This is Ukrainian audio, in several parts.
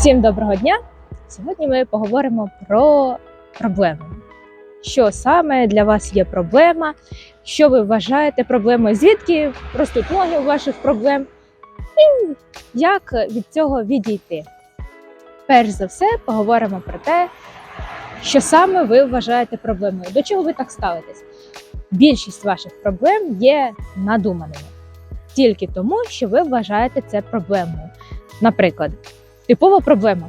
Всім доброго дня! Сьогодні ми поговоримо про проблеми. Що саме для вас є проблема, що ви вважаєте проблемою, звідки ростуть ноги у ваших проблем, і як від цього відійти. Перш за все, поговоримо про те, що саме ви вважаєте проблемою, до чого ви так ставитесь. Більшість ваших проблем є надуманими тільки тому, що ви вважаєте це проблемою. Наприклад, типова проблема.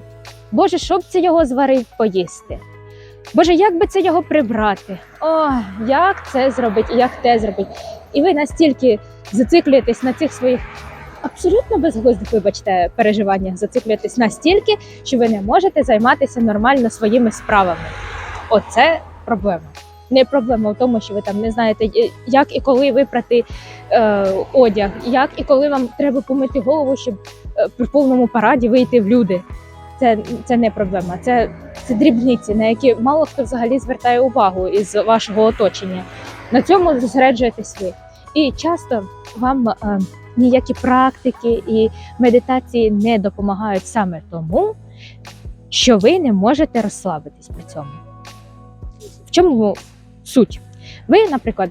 Боже, що б це його зварив поїсти? Боже, як би це його прибрати? О, як це зробити, як те зробити? І ви настільки зациклюєтесь на цих своїх абсолютно безглуздих, вибачте, переживаннях, зациклюєтесь настільки, що ви не можете займатися нормально своїми справами. Оце проблема. Не проблема в тому, що ви там не знаєте, е, як і коли випрати е, одяг, як і коли вам треба помити голову, щоб при повному параді вийти в люди. Це, це не проблема, це, це дрібниці, на які мало хто взагалі звертає увагу із вашого оточення. На цьому зосереджуєтесь ви. І часто вам е, ніякі практики і медитації не допомагають саме тому, що ви не можете розслабитись при цьому. В чому суть? Ви, наприклад,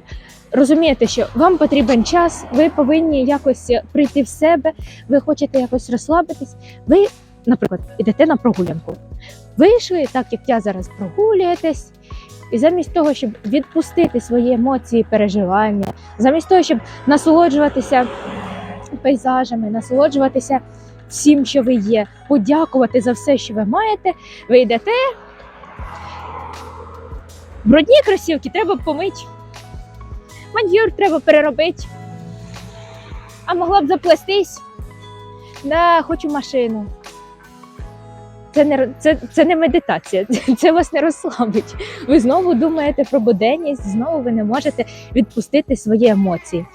розумієте, що вам потрібен час, ви повинні якось прийти в себе, ви хочете якось розслабитись. Ви, наприклад, ідете на прогулянку. Вийшли, так як я зараз прогулюєтесь, і замість того, щоб відпустити свої емоції, переживання, замість того, щоб насолоджуватися пейзажами, насолоджуватися всім, що ви є, подякувати за все, що ви маєте, ви йдете. Брудні кросівки треба помити. Маньюр треба переробити. А могла б заплестись. Да, хочу машину. Це не, це, це не медитація, це вас не розслабить. Ви знову думаєте про буденність, знову ви не можете відпустити свої емоції.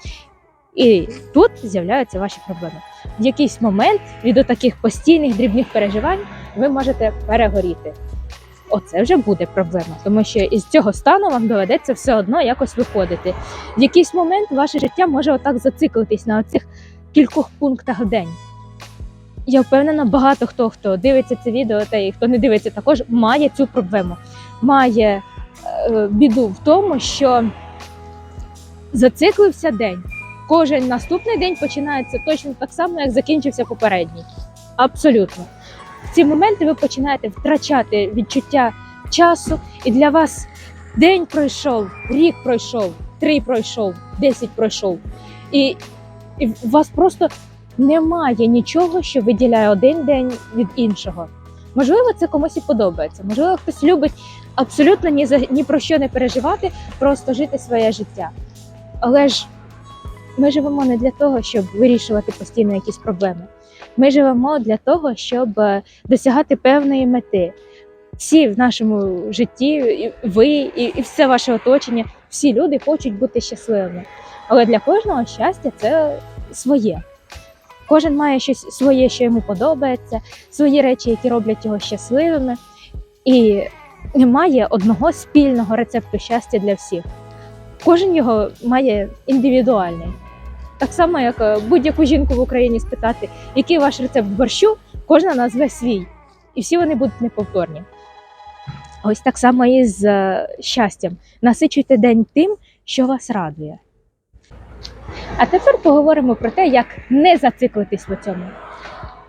І тут з'являються ваші проблеми. В якийсь момент від таких постійних дрібних переживань ви можете перегоріти. Оце вже буде проблема, тому що із цього стану вам доведеться все одно якось виходити. В якийсь момент ваше життя може отак зациклитись на оцих кількох пунктах в день. Я впевнена, багато хто, хто дивиться це відео, та й хто не дивиться, також має цю проблему. Має е, біду в тому, що зациклився день. Кожен наступний день починається точно так само, як закінчився попередній. Абсолютно. Ці моменти ви починаєте втрачати відчуття часу, і для вас день пройшов, рік пройшов, три пройшов, десять пройшов. І, і у вас просто немає нічого, що виділяє один день від іншого. Можливо, це комусь і подобається. Можливо, хтось любить абсолютно ні за ні про що не переживати, просто жити своє життя. Але ж ми живемо не для того, щоб вирішувати постійно якісь проблеми. Ми живемо для того, щоб е, досягати певної мети. Всі в нашому житті, і ви, і, і все ваше оточення, всі люди хочуть бути щасливими. Але для кожного щастя це своє. Кожен має щось своє, що йому подобається, свої речі, які роблять його щасливими. І немає одного спільного рецепту щастя для всіх. Кожен його має індивідуальний. Так само, як е, будь-яку жінку в Україні спитати, який ваш рецепт борщу, кожна назве свій. І всі вони будуть неповторні. Ось так само і з е, щастям. Насичуйте день тим, що вас радує. А тепер поговоримо про те, як не зациклитись в цьому.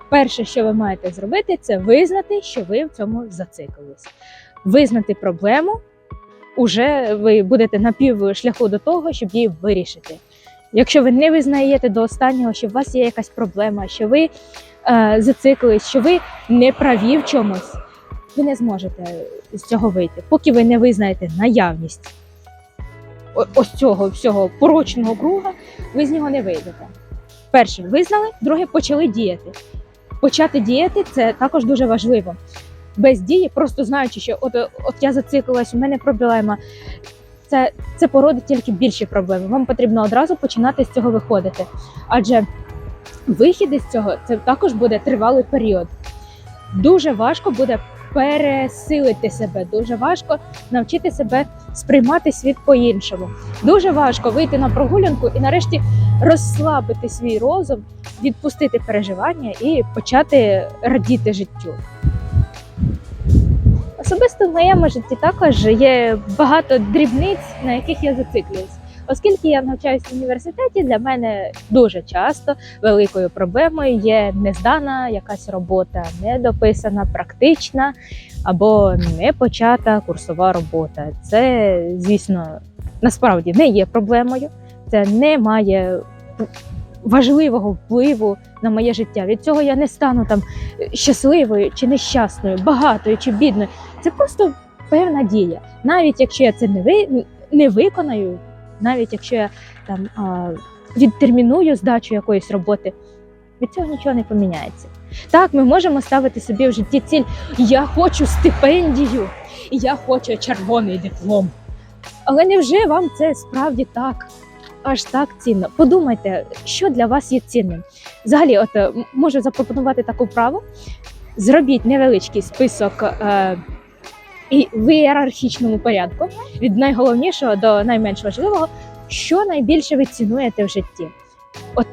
Перше, що ви маєте зробити, це визнати, що ви в цьому зациклились. Визнати проблему, уже ви будете на пів шляху до того, щоб її вирішити. Якщо ви не визнаєте до останнього, що у вас є якась проблема, що ви е, зациклились, що ви не праві в чомусь, ви не зможете з цього вийти, поки ви не визнаєте наявність ось цього всього порочного круга, ви з нього не вийдете. Перше, визнали, друге, почали діяти. Почати діяти це також дуже важливо. Без дії, просто знаючи, що от, от я зациклилась, у мене проблема. Це, це породить тільки більші проблеми. Вам потрібно одразу починати з цього виходити. Адже вихід із цього це також буде тривалий період. Дуже важко буде пересилити себе, дуже важко навчити себе сприймати світ по-іншому. Дуже важко вийти на прогулянку і нарешті розслабити свій розум відпустити переживання і почати радіти життю. Особисто в моєму житті також є багато дрібниць, на яких я зациклююсь. Оскільки я навчаюся в університеті, для мене дуже часто великою проблемою є нездана якась робота, недописана, практична або не почата курсова робота. Це, звісно, насправді не є проблемою. Це не має важливого впливу на моє життя. Від цього я не стану там щасливою чи нещасною, багатою чи бідною. Це просто певна дія. Навіть якщо я це не ви не виконаю, навіть якщо я там відтерміную здачу якоїсь роботи, від цього нічого не поміняється. Так, ми можемо ставити собі в житті ціль: я хочу стипендію, я хочу червоний диплом. Але невже вам це справді так? Аж так цінно. Подумайте, що для вас є цінним. Взагалі, от е, можу запропонувати таку вправу. Зробіть невеличкий список е, і в ієрархічному порядку від найголовнішого до найменш важливого, що найбільше ви цінуєте в житті. От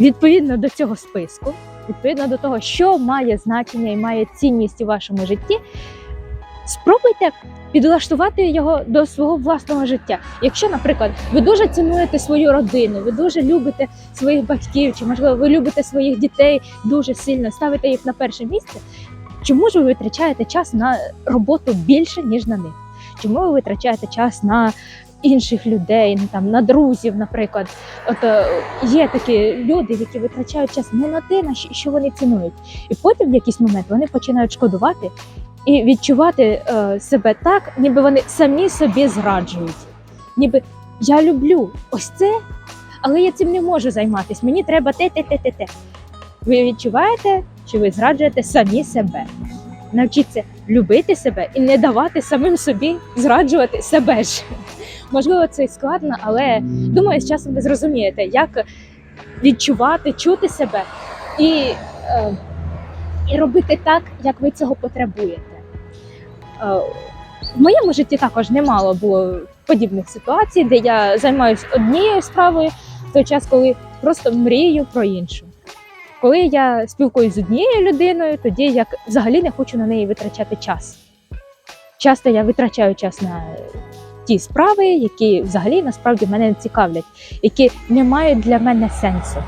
відповідно до цього списку, відповідно до того, що має значення і має цінність у вашому житті, спробуйте підлаштувати його до свого власного життя. Якщо, наприклад, ви дуже цінуєте свою родину, ви дуже любите своїх батьків, чи можливо ви любите своїх дітей дуже сильно, ставите їх на перше місце. Чому ж ви витрачаєте час на роботу більше, ніж на них? Чому ви витрачаєте час на інших людей, там на друзів, наприклад? От е, є такі люди, які витрачають час не на те, на що- що вони цінують, і потім в якийсь момент вони починають шкодувати і відчувати е, себе так, ніби вони самі собі зраджують. Ніби я люблю ось це, але я цим не можу займатися. Мені треба те, те, те, те, те. Ви відчуваєте, що ви зраджуєте самі себе. Навчіться любити себе і не давати самим собі зраджувати себе ж. Можливо, це і складно, але думаю, з часом ви зрозумієте, як відчувати, чути себе і, е, і робити так, як ви цього потребуєте. Е, в моєму житті також немало було подібних ситуацій, де я займаюся однією справою в той час, коли просто мрію про іншу. Коли я спілкуюся з однією людиною, тоді я взагалі не хочу на неї витрачати час. Часто я витрачаю час на ті справи, які взагалі насправді мене не цікавлять, які не мають для мене сенсу.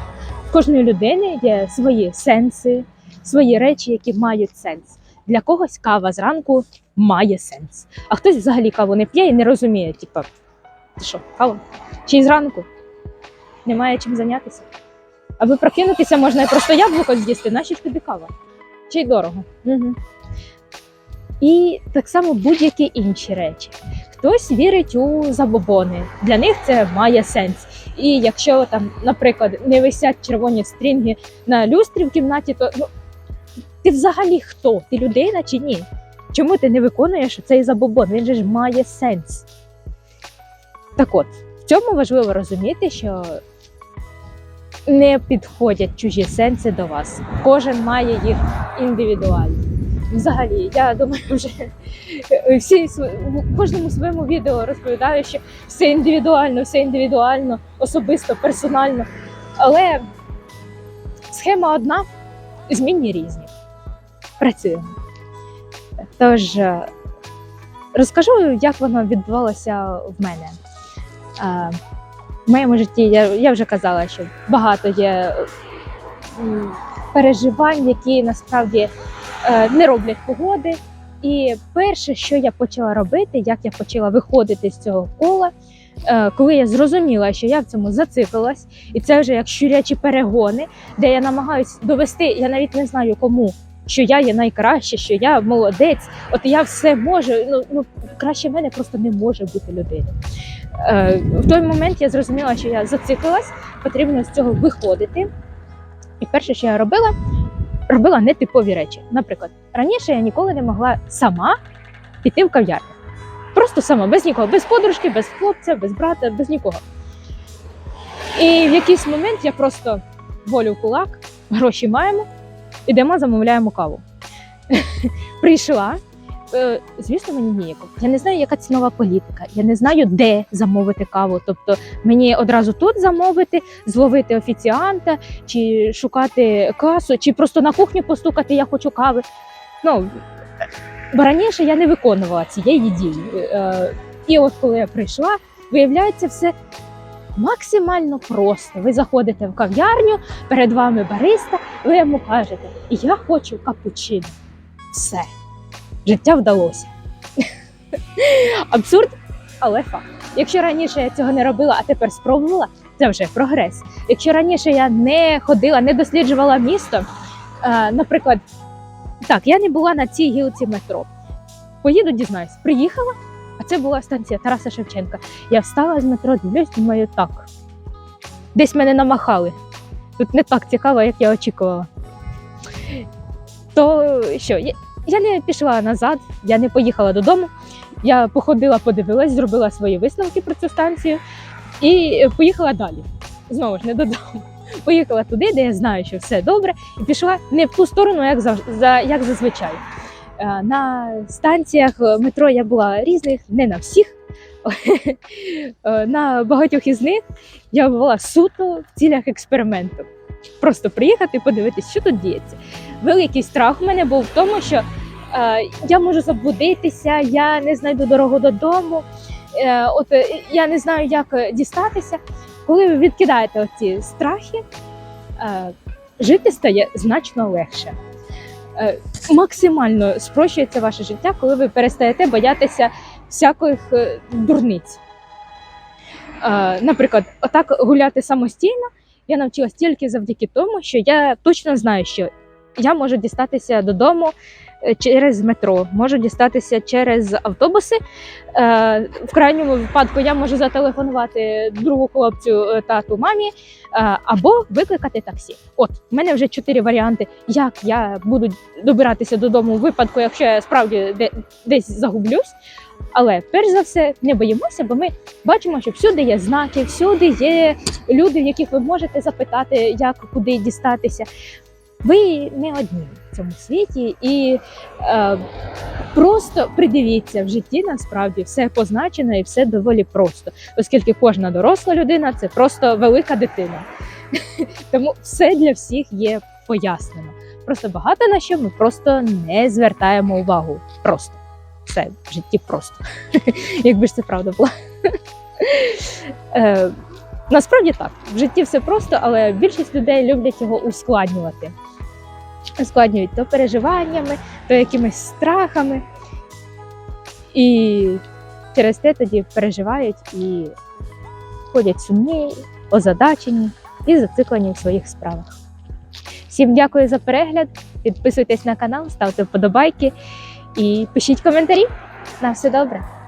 В кожної людини є свої сенси, свої речі, які мають сенс. Для когось кава зранку має сенс. А хтось взагалі каву не п'є і не розуміє, типа, ти що, кава? Чи й зранку? Немає чим зайнятися. Аби прокинутися, можна і просто яблуко з'їсти, наші ж тобі кава. Чи й дорого. Угу. І так само будь-які інші речі. Хтось вірить у забобони. Для них це має сенс. І якщо там, наприклад, не висять червоні стрінги на люстрі в кімнаті, то ну, ти взагалі хто? Ти людина чи ні? Чому ти не виконуєш цей забобон? Він же ж має сенс. Так от, в цьому важливо розуміти, що не підходять чужі сенси до вас. Кожен має їх індивідуально. Взагалі, я думаю, вже всі в кожному своєму відео розповідаю, що все індивідуально, все індивідуально, особисто, персонально. Але схема одна, змінні різні. Працюємо. Тож е, розкажу, як воно відбувалося в мене. В моєму житті я, я вже казала, що багато є переживань, які насправді е, не роблять погоди. І перше, що я почала робити, як я почала виходити з цього кола, е, коли я зрозуміла, що я в цьому зациклилась, і це вже як щурячі перегони, де я намагаюсь довести, я навіть не знаю кому, що я є найкраще, що я молодець, от я все можу. Ну, ну краще мене просто не може бути людина. Е, в той момент я зрозуміла, що я зациклилась, потрібно з цього виходити. І перше, що я робила, робила нетипові речі. Наприклад, раніше я ніколи не могла сама піти в кав'ярню. Просто сама, без нікого, без подружки, без хлопця, без брата, без нікого. І в якийсь момент я просто волю в кулак, гроші маємо, ідемо, замовляємо каву. Прийшла, е, звісно, мені ніяково. Я не знаю, яка цінова політика. Я не знаю, де замовити каву. Тобто мені одразу тут замовити, зловити офіціанта, чи шукати касу, чи просто на кухню постукати, я хочу кави. Ну, бо раніше я не виконувала цієї дії. Е, І от коли я прийшла, виявляється, все максимально просто. Ви заходите в кав'ярню, перед вами бариста, ви йому кажете, я хочу капучино. Все. Життя вдалося. Абсурд, але факт. Якщо раніше я цього не робила, а тепер спробувала, це вже прогрес. Якщо раніше я не ходила, не досліджувала місто, е, наприклад, так, я не була на цій гілці метро. Поїду, дізнаюсь, приїхала, а це була станція Тараса Шевченка. Я встала з метро, дивлюсь, думаю, так. Десь мене намахали. Тут не так цікаво, як я очікувала. То що, я, не пішла назад, я не поїхала додому. Я походила, подивилась, зробила свої висновки про цю станцію і поїхала далі. Знову ж не додому. Поїхала туди, де я знаю, що все добре, і пішла не в ту сторону, як за як зазвичай. Е, На станціях метро я була різних, не на всіх. Е, На багатьох із них я була суто в цілях експерименту. Просто приїхати подивитись, що тут діється. Великий страх у мене був в тому, що е, я можу заблудитися, я не знайду дорогу додому. Е, от е, я не знаю, як е, дістатися. Коли ви відкидаєте оці страхи, е, жити стає значно легше. Е, максимально спрощується ваше життя, коли ви перестаєте боятися всяких е, дурниць. Е, наприклад, отак гуляти самостійно я навчилась тільки завдяки тому, що я точно знаю, що я можу дістатися додому е, через метро, можу дістатися через автобуси. Е, В крайньому випадку я можу зателефонувати другу хлопцю, е, тату, мамі або викликати таксі. От в мене вже чотири варіанти, як я буду добиратися додому у випадку, якщо я справді десь загублюсь. Але перш за все не боїмося, бо ми бачимо, що всюди є знаки, всюди є люди, в яких ви можете запитати, як куди дістатися. Ви не одні в цьому світі, і е, просто придивіться в житті. Насправді все позначено і все доволі просто, оскільки кожна доросла людина це просто велика дитина. Тому все для всіх є пояснено. Просто багато на що ми просто не звертаємо увагу. Просто все в житті просто. Якби ж це правда була. Насправді так, в житті все просто, але більшість людей люблять його ускладнювати. Ускладнюють то переживаннями, то якимись страхами. І через те тоді переживають і ходять сумні, озадачені і зациклені в своїх справах. Всім дякую за перегляд. Підписуйтесь на канал, ставте вподобайки і пишіть коментарі. На все добре!